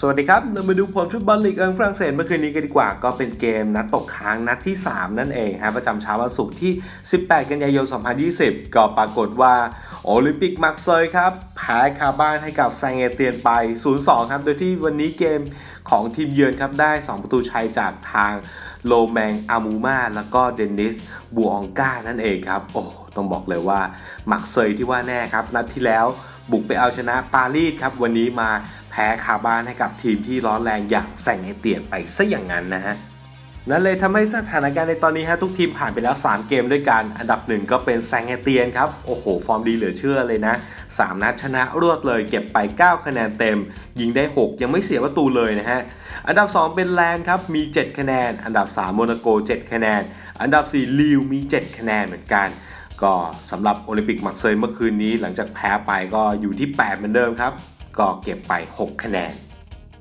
สวัสดีครับ เรามาดูผลฟุตบอลลีกเอิงฝรั่งเศสเมื่อคืนนี้กันดีกว่า ก็เป็นเกมนัดตกค้างนัดที่ 3 นั่นเองฮะประจำเช้าวันศุกร์ที่ 18 กันยายน 2020 ก็ปรากฏว่าโอลิมปิกมาร์กเซยครับแพ้คาบ้านให้กับแซงเอเตียนไป 0-2 ครับ โดยที่วันนี้เกมของทีมเยือนครับได้ 2 ประตูชัยจากทางโลแมงอามูมาแล้วก็เดนนิสบัวองกานั่นเองครับ โอ้ต้องบอกเลยว่ามาร์กเซยที่ว่าแน่ครับนัดที่แล้วบุกไปเอาชนะปารีสครับ วันนี้มา พ้คาบ้านให้กับทีมที่ร้อนแรงอย่างแซงเอเตียนไปซะอย่างนั้นนะฮะนั่นเลยทำให้สถานการณ์ในตอนนี้ฮะทุกทีมผ่านไปแล้ว 3 เกมด้วยกัน อันดับหนึ่งก็เป็นแซงเอเตียนครับ โอ้โห ฟอร์มดีเหลือเชื่อเลยนะ 3 นัดชนะรวดเลย เก็บไป 9 คะแนนเต็ม ยิงได้ 6 ยังไม่เสียประตูเลยนะฮะ อันดับ 2 เป็นแลนด์ครับ มี 7 คะแนน อันดับ 3 โมนาโก 7 คะแนน อันดับ 4 ลิวมี 7 คะแนนเหมือนกันก็สำหรับโอลิมปิกมักเซยเมื่อคืนนี้หลังจากแพ้ไปก็อยู่ที่ 8 เหมือนเดิมครับ ก็เก็บไป 6 คะแนน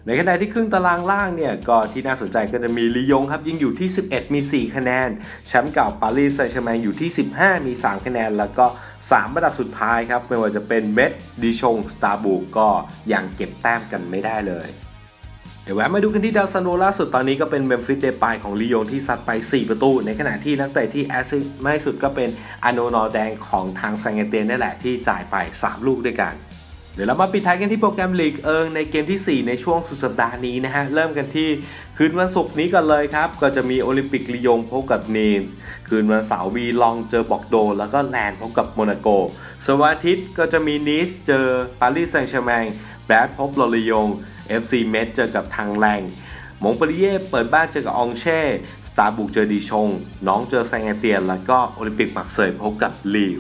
ในขณะที่ครึ่งตารางล่างเนี่ยก็ที่น่าสนใจก็จะมีลียงครับยิงอยู่ที่ 11 มี 4 คะแนน แชมป์เก่าปารีสแซงต์แชร์แมงอยู่ที่ 15 มี 3 คะแนน แล้วก็3ระดับสุดท้ายครับไม่ว่าจะเป็นเมดดิชงสตาร์บุกก็ยังเก็บแต้มกันไม่ได้เลยเดี๋ยวแวะมาดูกันที่ดาวซันโวล่าสุดตอนนี้ก็เป็นเมมฟิสเดปายของลียงที่ซัดไป 4 ประตู ในขณะที่นักเตะที่แอสซิสต์มากสุดก็เป็นอโนนอแดงของทางแซงเอเตียนนี่แหละที่จ่ายไป 3 ลูกด้วยกัน เดี๋ยวเรามาปิดท้ายกันที่โปรแกรมลีกเอิงในเกมที่ 4 ในช่วงสุดสัปดาห์นี้นะฮะ เริ่มกันที่คืนวันศุกร์นี้ก่อนเลยครับ ก็จะมีโอลิมปิกลียงพบกับนีนคืนวันเสาร์วีลองเจอบอกโด แล้วก็แลนพบกับโมนาโกสวันอาทิตย์ก็จะมีนิสเจอปารีสแซงต์แชร์แมงแบดพบโลลียง FC เมดเจอกับทางแรงมงปรีเย่เปิดบ้านเจอกับอองเช่สตาร์บุกเจอดีชง น้องเจอแซงเอเตียน แล้วก็โอลิมปิกมักเซยพบกับลีว